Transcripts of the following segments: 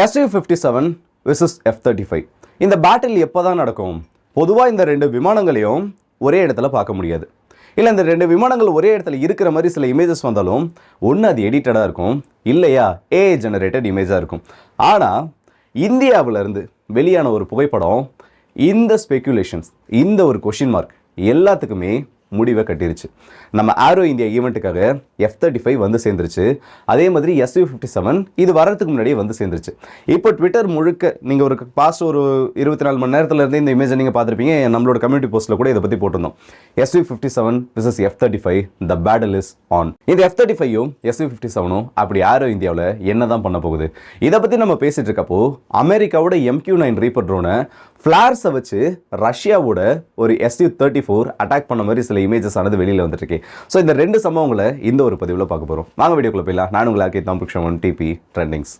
SU fifty seven versus F thirty five இந்த battle எப்போ தான் நடக்கும்? பொதுவாக இந்த ரெண்டு விமானங்களையும் ஒரே இடத்துல பார்க்க முடியாது. இல்லை இந்த ரெண்டு விமானங்கள் ஒரே இடத்துல இருக்கிற மாதிரி சில இமேஜஸ் வந்தாலும் ஒன்று அது எடிட்டடாக இருக்கும் இல்லையா? ஏஐ ஜெனரேட்டட் இமேஜாக இருக்கும். ஆனால் இந்தியாவிலேருந்து வெளியான ஒரு புகைப்படம் இந்த ஸ்பெக்குலேஷன்ஸ் இந்த ஒரு கொஷின் மார்க் எல்லாத்துக்குமே முடிவை கட்டிருச்சு. நம்ம ஆரோ இந்தியா ஈவெண்ட்டுக்காக எஃப் தேர்ட்டி ஃபைவ் வந்து சேர்ந்துருச்சு. அதே மாதிரி எஸ்யூ ஃபிஃப்டி செவன் இது வரதுக்கு முன்னாடியே வந்து சேர்ந்துருச்சு. இப்போ ட்விட்டர் முழுக்க நீங்கள் ஒரு பாஸ்ட் ஒரு இருபத்தி நாலு மணி நேரத்துல இந்த இமேஜை நீங்கள் பார்த்துருப்பீங்க. நம்மளோட கம்யூனிட்டி போஸ்ட்டில் கூட இதை பற்றி போட்டிருந்தோம். SU fifty seven versus F thirty five the battle is on இந்த எஃப் தேர்ட்டி ஃபைவும் எஸ்யூ ஃபிஃப்டி செவனும் அப்படி ஆரோ இந்தியாவில் என்ன தான் பண்ண போகுது? இதை பற்றி நம்ம பேசிகிட்டு இருக்கப்போ அமெரிக்காவோட எம்கியூ நைன் ரீப்பர் ட்ரோனை ஃப்ளார்ஸை வச்சு ரஷ்யாவோட ஒரு எஸ்யூ தேர்ட்டி ஃபோர் அட்டாக் பண்ண மாதிரி சில இமேஜஸ் ஆனது வெளியில் வந்துருக்கு ஸோ இந்த ரெண்டு சம்பவங்களை இந்த ஒரு பதிவில் பார்க்க போகிறோம் வாங்க வீடியோக்குள்ள போயிடலாம். நான் உங்களுக்கு தான் one DP trendings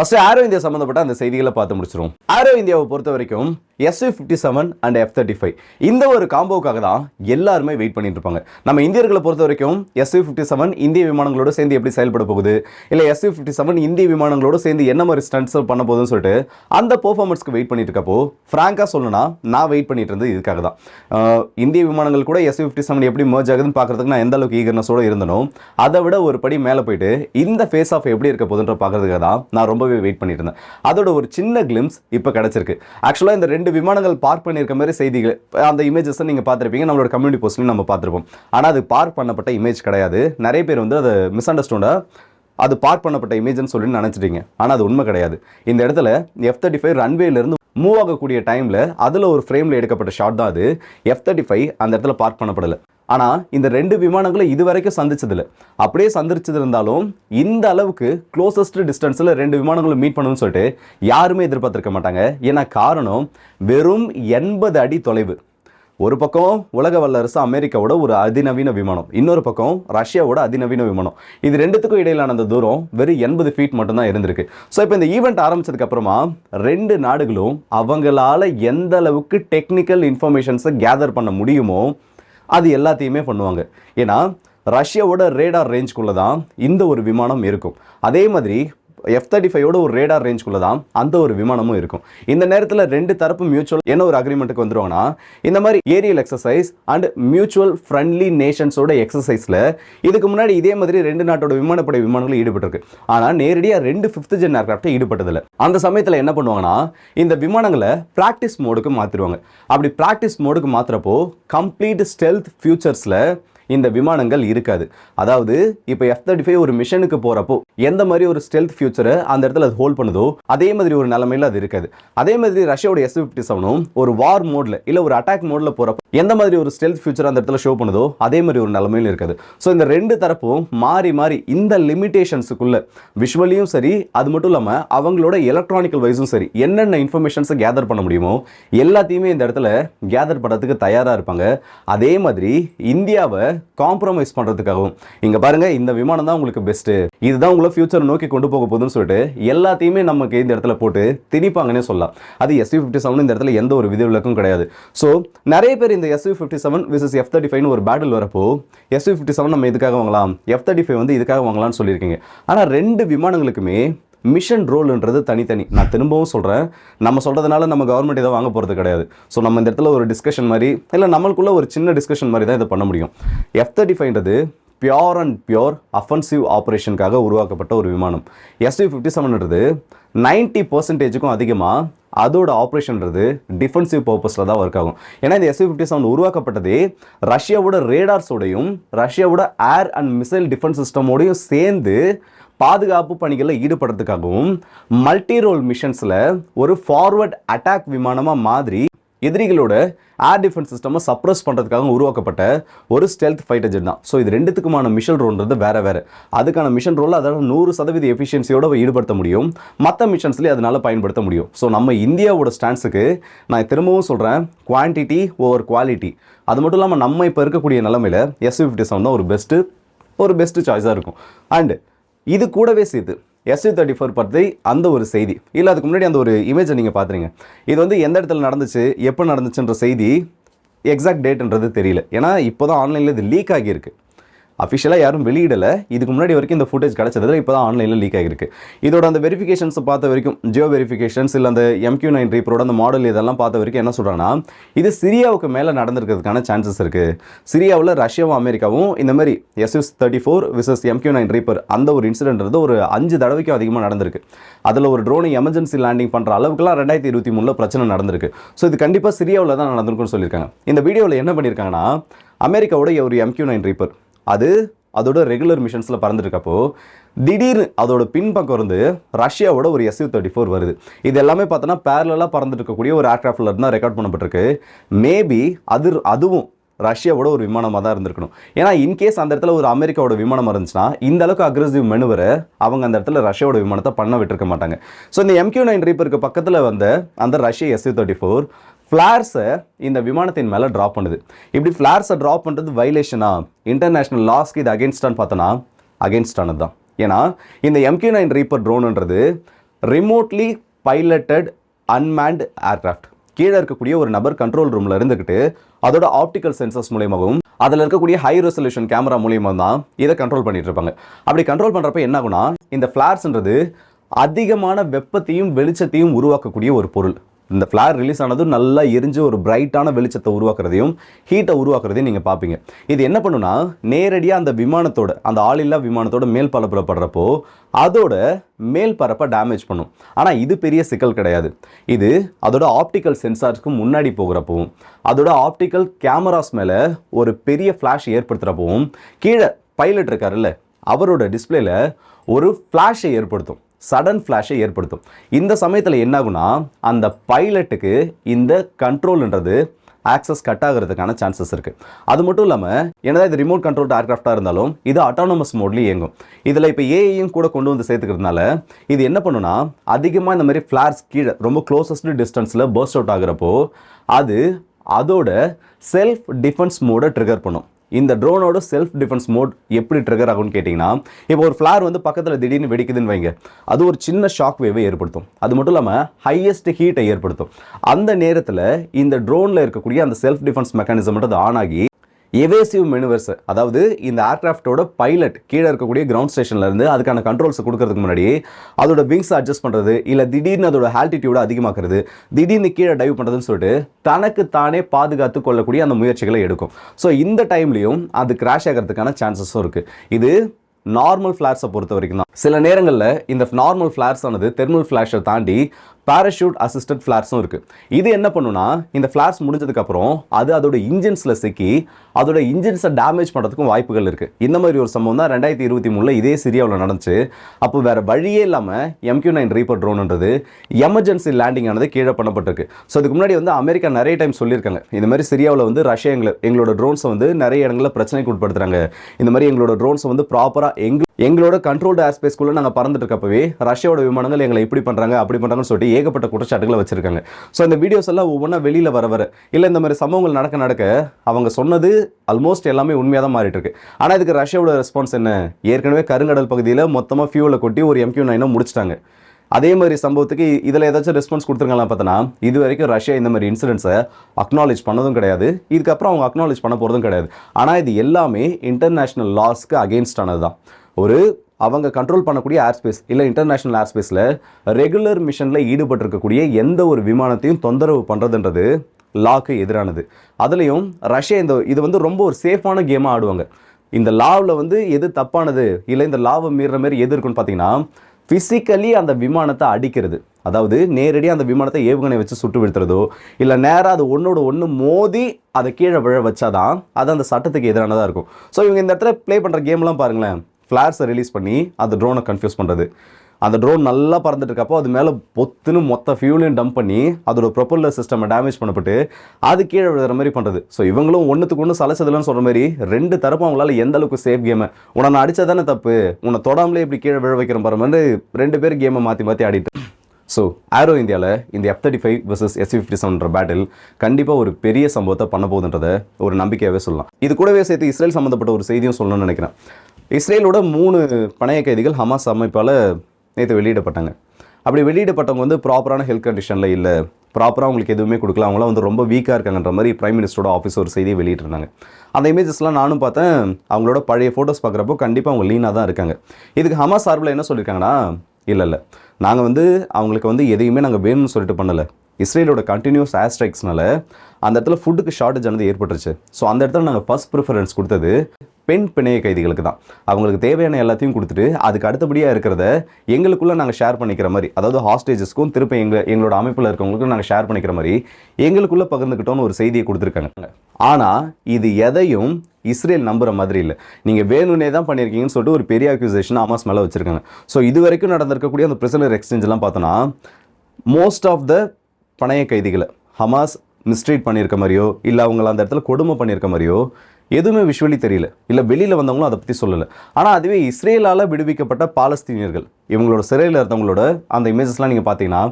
first Aero India சம்மந்தப்பட்ட அந்த செய்திகளை பார்த்து முடிச்சிரும் ஆரோ இந்தியாவை பொறுத்த வரைக்கும் SU fifty seven and F thirty five இந்த ஒரு காம்போவுக்காக தான் எல்லாருமே வெயிட் பண்ணிட்டு இருப்பாங்க. நம்ம இந்தியர்களை பொறுத்த வரைக்கும் எஸ்யூ ஃபிஃப்டி செவன் இந்திய விமானங்களோட சேர்ந்து எப்படி செயல்பட போகுது? இல்லை எஸ்யூ ஃபிஃப்டி செவன் இந்திய விமானங்களோட சேர்ந்து என்ன மாதிரி ஸ்டண்ட்ஸ் பண்ண போகுதுன்னு சொல்லிட்டு அந்த பெர்ஃபார்மன்ஸ்க்கு வெயிட் பண்ணிட்டு இருக்கப்போ ஃப்ராங்காக சொல்லணும்னா நான் வெயிட் பண்ணிட்டு இருந்தது இதுக்காக தான். இந்திய விமானங்கள் கூட எஸ்யூ ஃபிஃப்டி செவன் எப்படி மர்ஜ் ஆகுதுன்னு பார்க்கறதுக்கு நான் எந்த அளவுக்கு ஈகர்னஸோடு இருந்தனோ அதை விட ஒரு படி மேலே போயிட்டு இந்த ஃபேஸ் ஆஃப் எப்படி இருக்க போகுதுன்ற பார்க்கறதுக்காக தான் நான் ரொம்பவே வெயிட் பண்ணிட்டு இருந்தேன் அதோட ஒரு சின்ன கிளிம்ஸ் இப்போ கிடச்சிருக்கு. ஆக்சுவலாக இந்த ரெண்டு விமானங்கள் பார்க் பண்ணியிருக்க மாதிரி செய்திகள் அந்த இமேஜஸ் நீங்கள் பார்த்துருப்பீங்க. நம்மளோட கம்யூனிட்டி போஸ்ட்லையும் நம்ம பார்த்துருப்போம். ஆனால் அது பார்க் பண்ணப்பட்ட இமேஜ் கிடையாது. நிறைய பேர் வந்து அதை மிஸ் அண்டர்ஸ்டாண்டாக அது பார்க் பண்ணப்பட்ட இமேஜ்னு சொல்லி நினச்சிட்டீங்க. ஆனால் அது உண்மை கிடையாது. இந்த இடத்துல எஃப் தேர்ட்டி ஃபைவ் ரன்வேலேருந்து மூவ் ஆகக்கூடிய டைமில் அதில் ஒரு ஃப்ரேமில் எடுக்கப்பட்ட ஷாட் தான் அது. எஃப் தேர்ட்டி ஃபைவ் அந்த இடத்துல பார்க் பண்ணப்படலை. ஆனால் இந்த ரெண்டு விமானங்களும் இது வரைக்கும் சந்திச்சதில்ல. அப்படியே சந்திச்சது இருந்தாலும் இந்த அளவுக்கு க்ளோசஸ்ட் டிஸ்டன்ஸில் ரெண்டு விமானங்களும் மீட் பண்ணணும்னு சொல்லிட்டு யாருமே எதிர்பார்த்திருக்க மாட்டாங்க. ஏன்னா காரணம் வெறும் எண்பது அடி தொலைவு. ஒரு பக்கம் உலக வல்லரசு அமெரிக்காவோட ஒரு அதிநவீன விமானம் இன்னொரு பக்கம் ரஷ்யாவோட அதிநவீன விமானம். இது ரெண்டுத்துக்கும் இடையிலான அந்த தூரம் வெறும் எண்பது ஃபீட் மட்டும்தான் இருந்திருக்கு. ஸோ இப்போ இந்த ஈவெண்ட் ஆரம்பிச்சதுக்கு அப்புறமா ரெண்டு நாடுகளும் அவங்களால எந்த அளவுக்கு டெக்னிக்கல் இன்ஃபர்மேஷன்ஸை கேதர் பண்ண முடியுமோ அது எல்லாத்தையுமே பண்ணுவாங்க. ஏன்னா ரஷ்யாவோட ரேடார் ரேஞ்சுக்குள்ளே தான் இந்த ஒரு விமானம் இருக்கும். அதே மாதிரி எஃப் தேர்ட்டி ஃபைவோட ஒரு ரேடார் ரேஞ்சுக்குள்ள தான் அந்த ஒரு விமானமும் இருக்கும். இந்த நேரத்தில் ரெண்டு தரப்பு மியூச்சுவல் என்ன ஒரு அக்ரிமெண்ட்டுக்கு வந்துருவாங்கன்னா இந்த மாதிரி aerial exercise and mutual friendly நேஷன்ஸோட எக்ஸசைஸில் இதுக்கு முன்னாடி இதே மாதிரி ரெண்டு நாட்டோட விமானப்படை விமானங்கள் ஈடுபட்டிருக்கு. ஆனால் நேரடியாக ரெண்டு ஃபிஃப்த் ஜென் ஏர்க்ராஃப்டை ஈடுபட்டதில்லை. அந்த சமயத்தில் என்ன பண்ணுவாங்கன்னா இந்த விமானங்களை ப்ராக்டிஸ் மோடுக்கு மாற்றிடுவாங்க அப்படி ப்ராக்டிஸ் மோடுக்கு மாற்றுறப்போ கம்ப்ளீட் ஸ்டெல்த் ஃபியூச்சர்ஸில் இந்த விமானங்கள் இருக்காது. அதாவது இப்போ எஃப் தேர்ட்டி ஃபைவ் ஒரு மிஷனுக்கு போகிறப்போ எந்த மாதிரி ஒரு ஸ்டெல்த் ஃபியூச்சரை அந்த இடத்துல அது ஹோல்ட் பண்ணுதோ அதே மாதிரி ஒரு நிலமையில் அது இருக்காது. அதே மாதிரி ரஷ்யாவோட எஸ் ஃபிஃப்டி செவனும் ஒரு வார் மோடில் இல்லை ஒரு அட்டாக் மோடில் போகிறப்போ எந்த மாதிரி ஒரு ஸ்டெல்த் ஃபியூச்சர் அந்த இடத்துல ஷோ பண்ணுதோ அதே மாதிரி ஒரு நிலமையில் இருக்காது. ஸோ இந்த ரெண்டு தரப்பும் மாறி மாறி இந்த லிமிட்டேஷன்ஸுக்குள்ள விஷுவலியும் சரி அது மட்டும் இல்லாமல் அவங்களோட எலக்ட்ரானிக்கல் வைஸும் சரி என்னென்ன இன்ஃபர்மேஷன்ஸை கேதர் பண்ண முடியுமோ எல்லாத்தையுமே இந்த இடத்துல கேதர் பண்ணுறதுக்கு தயாராக இருப்பாங்க. அதே மாதிரி இந்தியாவை காம்ப்ரமைஸ் பண்ணுறதுக்காகவும் இங்கே பாருங்கள் இந்த விமானம் தான் உங்களுக்கு பெஸ்ட்டு இதுதான் உங்களை ஃபியூச்சர் நோக்கி கொண்டு போக போகுதுன்னு சொல்லிட்டு எல்லாத்தையுமே நமக்கு இந்த இடத்துல போட்டு திணிப்பாங்கன்னே சொல்லலாம். அது எஸ்வி ஃபிஃப்டி செவன் இந்த இடத்துல எந்த ஒரு விதிவிலக்கும் கிடையாது. ஸோ நிறைய பேர் இந்த SV fifty seven versus F thirty ஃபைவ்னு ஒரு பேட்டில் வரப்போ எஸ்வி ஃபிஃப்டி செவன் நம்ம இதுக்காக வாங்கலாம்? எஃப் தேர்ட்டி ஃபைவ் வந்து இதுக்காக வாங்கலாம்னு சொல்லியிருக்கீங்க. ஆனால் ரெண்டு விமானங்களுக்குமே மிஷன் ரோல்ன்றது தனித்தனி. நான் திரும்பவும் சொல்கிறேன் நம்ம சொல்கிறதுனால நம்ம கவர்மெண்ட் இதை வாங்க போகிறது கிடையாது. ஸோ நம்ம இந்த இடத்துல ஒரு டிஸ்கஷன் மாதிரி இல்லை நம்மளுக்குள்ள ஒரு சின்ன டிஸ்கஷன் மாதிரி தான் இதை பண்ண முடியும். எஃப் தேர்ட்டி ஃபைவ்ன்றது பியோர் அண்ட் பியோர் அஃபென்சிவ் ஆப்ரேஷனுக்காக உருவாக்கப்பட்ட ஒரு விமானம். எஸ்யூ ஃபிஃப்டி செவன்ன்றது நைன்ட்டி பர்சன்டேஜுக்கும் அதிகமாக அதோட ஆப்ரேஷன்றது டிஃபென்சிவ் பர்பஸில் தான் ஒர்க் ஆகும். ஏன்னா இந்த எஸ்யூ ஃபிஃப்டி செவன் உருவாக்கப்பட்டதே ரஷ்யாவோட ரேடார்ஸோடையும் ரஷ்யாவோட ஏர் அண்ட் மிசைல் டிஃபென்ஸ் சிஸ்டமோடையும் சேர்ந்து பாதுகாப்பு பணிகளில் ஈடுபடுறதுக்காகவும் மல்டி ரோல் மிஷன்ஸில் ஒரு ஃபார்வர்ட் அட்டாக் விமானமாக மாதிரி எதிரிகளோட ஏர் டிஃபென்ஸ் சிஸ்டமை சப்ரஸ் பண்ணுறதுக்காக உருவாக்கப்பட்ட ஒரு ஸ்டெல்த் ஃபைட்டர் ஜெட் தான். ஸோ இது ரெண்டுத்துக்குமான மிஷன் ரோல்ன்றது வேறு வேறு. அதுக்கான மிஷன் ரோல் அதாவது நூறு சதவீத எஃபிஷியன்சியோட ஈடுபடுத்த முடியும். மற்ற மிஷன்ஸ்லேயே அதனால் பயன்படுத்த முடியும். ஸோ நம்ம இந்தியாவோட ஸ்டாண்ட்ஸுக்கு நான் திரும்பவும் சொல்கிறேன் குவான்டிட்டி ஓவர் குவாலிட்டி அது மட்டும் இல்லாமல் நம்ம இப்போ இருக்கக்கூடிய நிலமையில எஸ் ஃபிஃப்டி செவன் தான் ஒரு பெஸ்ட்டு ஒரு பெஸ்ட்டு சாய்ஸாக இருக்கும். அண்டு இது கூடவே சேர்த்து எஸ்யூ தேர்ட்டி ஃபோர் பற்றி அந்த ஒரு செய்தி. இல்லை அதுக்கு முன்னாடி அந்த ஒரு இமேஜை நீங்கள் பார்த்துறீங்க இது வந்து எந்த இடத்துல நடந்துச்சு எப்போ நடந்துச்சுன்ற செய்தி எக்ஸாக்ட் டேட்ன்றது தெரியல. ஏன்னா இப்போ தான் ஆன்லைனில் இது லீக் ஆகியிருக்கு. அஃபிஷியலாக யாரும் வெளியிடலை. இதுக்கு முன்னாடி வரைக்கும் இந்த ஃபுட்டேஜ் கிடச்சதில் இப்போ தான் ஆன்லைனில் லீக் ஆகிருக்கு இதோட அந்த வெரிஃபிகேஷன்ஸை பார்த்த வரைக்கும் ஜியோ வெரிஃபிகேஷன்ஸ் இல்லை அந்த எம்கியூ நைன் ரீப்பரோட அந்த மாடல் இதெல்லாம் பார்த்த வரைக்கும் என்ன சொல்கிறாங்கன்னா இது சிரியாவுக்கு மேலே நடந்திருக்கிறதுக்கான சான்சஸ் இருக்குது சிரியாவில் ரஷ்யாவும் அமெரிக்காவும் இந்த மாதிரி SS thirty four versus MQ nine reaper அந்த ஒரு இன்சிடென்ட்றது ஒரு அஞ்சு தடவைக்கும் அதிகமாக நடந்திருக்கு. அதில் ஒரு ட்ரோனை எமர்ஜென்சி லேண்டிங் பண்ணுற அளவுக்குலாம் ரெண்டாயிரத்தி இருபத்தி மூணில் பிரச்சனை நடந்திருக்கு. ஸோ இது கண்டிப்பாக சிரியாவில் தான் நடந்திருக்குன்னு சொல்லியிருக்காங்க. இந்த வீடியோவில் என்ன பண்ணியிருக்காங்கன்னா அமெரிக்காவோட ஒரு எம்கியூ நைன் ரீப்பர் அது அதோட ரெகுலர் மிஷன்ஸில் பறந்துருக்கப்போ திடீர்னு அதோட பின்பக்கம் இருந்து ரஷ்யாவோட ஒரு எஸ்யூ தேர்ட்டி ஃபோர் வருது. இது எல்லாமே பார்த்தோன்னா பேரலாக பறந்துட்டு இருக்கக்கூடிய ஒரு ஏர்க்ராஃப்டில் இருந்தால் ரெக்கார்ட் பண்ணப்பட்டிருக்கு. மேபி அது அதுவும் ரஷ்யாவோட ஒரு விமானமாக தான் இருந்திருக்கணும். ஏன்னா இன்கேஸ் அந்த இடத்துல ஒரு அமெரிக்காவோட விமானம் இருந்துச்சுன்னா இந்த அளவுக்கு அக்ரெசிவ் மெனுவரை அவங்க அந்த இடத்துல ரஷ்யாவோட விமானத்தை பண்ண விட்டுருக்க மாட்டாங்க. ஸோ இந்த எம்கியூ நைன் ரீப்பருக்கு பக்கத்தில் வந்த அந்த ரஷ்யா எஸ்யூ தேர்ட்டி ஃபோர் ஃப்ளார்ஸை இந்த விமானத்தின் மேலே ட்ராப் பண்ணுது. இப்படி ஃப்ளார்ஸை ட்ராப் பண்ணுறது வைலேஷனா இன்டர்நேஷ்னல் லாஸ்க்கு இது அகேன்ஸ்டான்னு பார்த்தோன்னா அகேன்ஸ்டானது தான். ஏன்னா இந்த எம்கியூ நைன் ரீப்பர் ட்ரோனுன்றது ரிமோட்லி பைலட்டட் அன்மேண்ட் ஏர்க்ராஃப்ட் கீழே இருக்கக்கூடிய ஒரு நபர் கண்ட்ரோல் ரூமில் இருந்துக்கிட்டு அதோட ஆப்டிக்கல் சென்சர்ஸ் மூலியமாகவும் அதில் இருக்கக்கூடிய ஹை ரெசல்யூஷன் கேமரா மூலியமாக தான் இதை கண்ட்ரோல் பண்ணிட்டு இருப்பாங்க. அப்படி கண்ட்ரோல் பண்ணுறப்ப என்ன ஆகும்னா இந்த ஃப்ளார்ஸ்ன்றது அதிகமான வெப்பத்தையும் வெளிச்சத்தையும் உருவாக்கக்கூடிய ஒரு பொருள். இந்த ஃப்ளார் ரிலீஸ் ஆனதும் நல்லா எரிஞ்சு ஒரு பிரைட்டான வெளிச்சத்தை உருவாக்குறதையும் ஹீட்டை உருவாக்குறதையும் நீங்கள் பார்ப்பீங்க இது என்ன பண்ணுன்னா நேரடியாக அந்த விமானத்தோட அந்த ஆளில்லா விமானத்தோட மேல் பரப்பில் படுறப்போ அதோட மேல் பரப்பை டேமேஜ் பண்ணும். ஆனால் இது பெரிய சிக்கல் கிடையாது. இது அதோட ஆப்டிக்கல் சென்சார்ஸ்க்கு முன்னாடி போகிறப்பவும் அதோட ஆப்டிக்கல் கேமராஸ் மேலே ஒரு பெரிய ஃப்ளாஷ் ஏற்படுத்துகிறப்பவும் கீழே பைலட் இருக்காருல்ல அவரோட டிஸ்பிளேல ஒரு ஃப்ளாஷை ஏற்படுத்தும். சடன் ஃப்ளாஷை ஏற்படுத்தும். இந்த சமயத்தில் என்னாகும்னா அந்த பைலட்டுக்கு இந்த கண்ட்ரோல்ன்றது ஆக்சஸ் கட் ஆகிறதுக்கான சான்சஸ் இருக்குது அது மட்டும் இல்லாமல் என்னதான் இது ரிமோட் கண்ட்ரோல்டு ஏர்க்ராஃப்டாக இருந்தாலும் இது அட்டானமஸ் மோட்லேயும் இயங்கும். இதில் இப்போ ஏஐயும் கூட கொண்டு வந்து சேர்த்துக்கிறதுனால இது என்ன பண்ணுன்னா அதிகமாக இந்த மாதிரி ஃப்ளார்ஸ் கீழே ரொம்ப க்ளோசஸ்ட் டிஸ்டன்ஸில் பர்ஸ்ட் அவுட் ஆகிறப்போ அது அதோட செல்ஃப் டிஃபென்ஸ் மோடை ட்ரிகர் பண்ணும். இந்த ட்ரோனோட செல்ஃப் டிஃபென்ஸ் மோட் எப்படி ட்ரிகர் ஆகும்னு கேட்டிங்கன்னா இப்போ ஒரு ஃப்ளார் வந்து பக்கத்தில் திடீர்னு வெடிக்குதுன்னு வைங்க. அது ஒரு சின்ன ஷாக் வேவை ஏற்படுத்தும். அது மட்டும் இல்லாமல் ஹையஸ்ட் ஹீட்டை ஏற்படுத்தும். அந்த நேரத்தில் இந்த ட்ரோனில் இருக்கக்கூடிய அந்த செல்ஃப் டிஃபென்ஸ் மெக்கானிசம் அது ஆன் ஆகி எவேசிவ் மெனுவர்ஸ் அதாவது இந்த ஏர்க்ராஃப்டோட பைலட் கீழே இருக்கக்கூடிய கிரவுண்ட் ஸ்டேஷன்லேருந்து அதுக்கான கண்ட்ரோல்ஸ் கொடுக்கறதுக்கு முன்னாடி அதோட விங்ஸ் அட்ஜஸ்ட் பண்ணுறது இல்லை திடீர்னு அதோட ஆல்டிடியூட அதிகமாக்குறது திடீர்னு கீழே டைவ் பண்ணுறதுன்னு சொல்லிட்டு தனக்கு தானே பாதுகாத்து கொள்ளக்கூடிய அந்த முயற்சிகளை எடுக்கும். ஸோ இந்த டைம்லையும் அது கிராஷ் ஆகிறதுக்கான சான்சஸும் இருக்குது இது நார்மல் ஃப்ளார்ஸை பொறுத்த வரைக்கும் தான். சில நேரங்களில் இந்த நார்மல் ஃப்ளார்ஸ் ஆனது தெர்மல் ஃப்ளாஷை தாண்டி பேரஷூட் அசிஸ்டட் ஃப்ளார்ஸும் இருக்குது இது என்ன பண்ணுன்னா இந்த ஃப்ளார்ஸ் முடிஞ்சதுக்கப்புறம் அது அதோட இன்ஜின்ஸில் சிக்கி அதோட இன்ஜின்ஸை டேமேஜ் பண்ணுறதுக்கும் வாய்ப்புகள் இருக்குது இந்த மாதிரி ஒரு சம்பவம் தான் ரெண்டாயிரத்தி இருபத்தி மூணில் இதே சிரியாவில் நடந்துச்சு. அப்போ வேறு வழியே இல்லாமல் எம்கியூ நைன் ரீப்பர் ட்ரோன்ன்றது எமர்ஜென்சி லேண்டிங் ஆனது கீழே பண்ணப்பட்டிருக்கு. ஸோ இதுக்கு முன்னாடி வந்து அமெரிக்கா நிறைய டைம் சொல்லியிருக்காங்க. இந்த மாதிரி சிரியாவில் வந்து ரஷ்யா எங்களை எங்களோட ட்ரோன்ஸை வந்து நிறைய இடங்களில் பிரச்சனைக்கு உட்படுத்துகிறாங்க இந்த மாதிரி எங்களோட ட்ரோன்ஸை வந்து ப்ராப்பராக எங்கள் எங்களோட கண்ட்ரோல்டு ஏர்ஸ்பேஸ்க்குள்ளே நாங்கள் பறந்துட்டு இருக்கப்பவே ரஷ்யாவோட விமானங்கள் எங்களை இப்படி பண்ணுறாங்க அப்படி பண்ணுறாங்கன்னு சொல்லிட்டு ஏகப்பட்ட குற்றச்சாட்டுகளை வச்சிருக்காங்க. ஸோ இந்த வீடியோஸ் எல்லாம் ஒவ்வொன்றா வெளியில் வர வர இல்லை இந்த மாதிரி சம்பவங்கள் நடக்க நடக்க அவங்க சொன்னது ஆல்மோஸ்ட் எல்லாமே உண்மையாக தான் மாறிட்டு இருக்கு ஆனால் இதுக்கு ரஷ்யாவோட ரெஸ்பான்ஸ் என்ன? ஏற்கனவே கருங்கடல் பகுதியில் மொத்தமாக ஃபியூலை கொட்டி ஒரு எம்கியூ நைனை முடிச்சிட்டாங்க. அதே மாதிரி சம்பவத்துக்கு இதில் ஏதாச்சும் ரெஸ்பான்ஸ் கொடுத்துருக்கலாம் பார்த்தோன்னா இது வரைக்கும் ரஷ்யா இந்த மாதிரி இன்சிடென்ட்ஸை அக்னாலேஜ் பண்ணதும் கிடையாது. இதுக்கப்புறம் அவங்க அக்னாலேஜ் பண்ண போகிறதும் கிடையாது. ஆனால் இது எல்லாமே இன்டர்நேஷ்னல் லாஸ்க்கு அகேன்ஸ்டானது தான் ஒரு அவங்க கண்ட்ரோல் பண்ணக்கூடிய ஏர்ஸ்பேஸ் இல்லை இன்டர்நேஷ்னல் ஏர்ஸ்பேஸில் ரெகுலர் மிஷனில் ஈடுபட்டிருக்கக்கூடிய எந்த ஒரு விமானத்தையும் தொந்தரவு பண்ணுறதுன்றது லாக்கு எதிரானது. அதுலேயும் ரஷ்யா இந்த இது வந்து ரொம்ப ஒரு சேஃபான கேமாக ஆடுவாங்க. இந்த லாவில் வந்து எது தப்பானது? இல்லை இந்த லாவை மீறுற மாதிரி எது இருக்குன்னு பார்த்தீங்கன்னா ஃபிசிக்கலி அந்த விமானத்தை அடிக்கிறது. அதாவது நேரடியாக அந்த விமானத்தை ஏவுகணை வச்சு சுட்டு விழுத்துறதோ இல்லை நேராக அது ஒன்றோட ஒன்று மோதி அதை கீழே விழ வச்சாதான் அது அந்த சட்டத்துக்கு எதிரானதாக இருக்கும். ஸோ இவங்க இந்த இடத்துல ப்ளே பண்ணுற கேம்லாம் பாருங்களேன். ஃப்ளார்ஸை ரிலீஸ் பண்ணி அந்த ட்ரோனை கன்ஃபியூஸ் பண்ணுறது அந்த ட்ரோன் நல்லா பறந்துட்டு இருக்கப்போ அது மேலே பொத்துன்னு மொத்த ஃபியூலையும் டம்ப் பண்ணி அதோட ப்ரொப்பல்லர் சிஸ்டம் டேமேஜ் பண்ணப்பட்டு அது கீழே விழுற மாதிரி பண்ணுறது ஸோ இவங்களும் ஒன்றுத்துக்கு ஒன்று சலைச்சதுலன்னு சொல்கிற மாதிரி ரெண்டு தரப்பும் அவங்களால எந்த அளவுக்கு சேஃப் கேமை உன்னை நான் அடித்தா தானே தப்பு உன்னை தொடாமலே இப்படி கீழே விழ வைக்கிற பாரு மாதிரி ரெண்டு பேர் கேமை மாற்றி மாற்றி ஆடிட்டு ஸோ ஆரோ இந்தியாவில் இந்த F thirty five versus S fifty செவன்ற battle கண்டிப்பாக ஒரு பெரிய சம்பவத்தை பண்ண போகுதுன்றத ஒரு நம்பிக்கையாகவே சொல்லலாம். இது கூடவே சேர்த்து இஸ்ரேல் சம்மந்தப்பட்ட ஒரு செய்தியும் சொல்லணும்னு நினைக்கிறேன். இஸ்ரேலோட மூணு பணைய கைதிகள் ஹமாஸ் அமைப்பால் நேற்று வெளியிடப்பட்டாங்க. அப்படி வெளியிடப்பட்டவங்க வந்து ப்ராப்பரான ஹெல்த் கண்டிஷனில் இல்லை ப்ராப்பராக அவங்களுக்கு எதுவுமே கொடுக்கல. அவங்களாம் வந்து ரொம்ப வீக்காக இருக்காங்கன்ற மாதிரி பிரைம் மினிஸ்டரோட ஆஃபீஸ் ஒரு செய்தியை வெளியிட்டிருந்தாங்க. அந்த இமேஜஸ்லாம் நானும் பார்த்தேன். அவங்களோட பழைய ஃபோட்டோஸ் பார்க்குறப்போ கண்டிப்பாக அவங்க லீனாக தான் இருக்காங்க. இதுக்கு ஹமாஸ் சார்பில் என்ன சொல்லியிருக்காங்கன்னா இல்லை இல்லை. நாங்கள் வந்து அவங்களுக்கு வந்து எதையுமே நாங்கள் வேணும்னு சொல்லிட்டு பண்ணலை. இஸ்ரேலோட கண்டினியூஸ் ஆஸ்ட்ரைக்ஸ்னால அந்த இடத்துல ஃபுட்டுக்கு ஷார்ட்டேஜ் ஆனது ஏற்பட்டுருச்சு. ஸோ அந்த இடத்துல நாங்கள் ஃபஸ்ட் ப்ரிஃபரன்ஸ் கொடுத்தது பெண் பிணைய கைதிகளுக்கு தான். அவங்களுக்கு தேவையான எல்லாத்தையும் கொடுத்துட்டு அதுக்கு அடுத்தபடியாக இருக்கிறத எங்களுக்குள்ளே நாங்கள் ஷேர் பண்ணிக்கிற மாதிரி அதாவது ஹாஸ்டேஜஸ்க்கும் திருப்பி எங்கள் எங்களோட அமைப்பில் இருக்கவங்களுக்கும் நாங்கள் ஷேர் பண்ணிக்கிற மாதிரி எங்களுக்குள்ளே பகிர்ந்துக்கிட்டோன்னு ஒரு செய்தியை கொடுத்துருக்காங்க. ஆனால் இது எதையும் இஸ்ரேல் நம்புகிற மாதிரி இல்லை. நீங்கள் வேணும்னே தான் பண்ணியிருக்கீங்கன்னு சொல்லிட்டு ஒரு பெரிய அக்யூசேஷன் அமாஸ் மேலே வச்சுருக்காங்க. ஸோ இது வரைக்கும் நடந்திருக்கக்கூடிய அந்த பிரிசனர் எக்ஸ்சேஞ்செலாம் பார்த்தோன்னா மோஸ்ட் ஆஃப் த பணைய கைதிகளை ஹமாஸ் மிஸ்ட்ரீட் பண்ணியிருக்க மாதிரியோ இல்லை அவங்கள அந்த இடத்துல கொடுமை பண்ணியிருக்க மாதிரியோ எதுவுமே விஷுவலி தெரியல. இல்லை வெளியில் வந்தவங்களும் அதை பற்றி சொல்லலை. ஆனால் அதுவே இஸ்ரேலால் விடுவிக்கப்பட்ட பாலஸ்தீனியர்கள் இவங்களோட சிறையில் இருந்தவங்களோட அந்த இமேஜஸ்லாம் நீங்கள் பார்த்தீங்கன்னா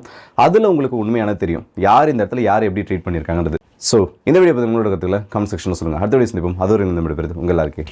அதில் உங்களுக்கு உண்மையான தெரியும். யார் இந்த இடத்துல யார் எப்படி ட்ரீட் பண்ணியிருக்காங்கன்றது. ஸோ இந்த வீடியோ பற்றி உங்களோட கருத்துக்களை கமெண்ட் செக்ஷனில் சொல்லுங்கள் அடுத்த வீடியோ சந்திப்போம். அது ஒரு இந்த விடுபடுது உங்கள் எல்லாருக்கே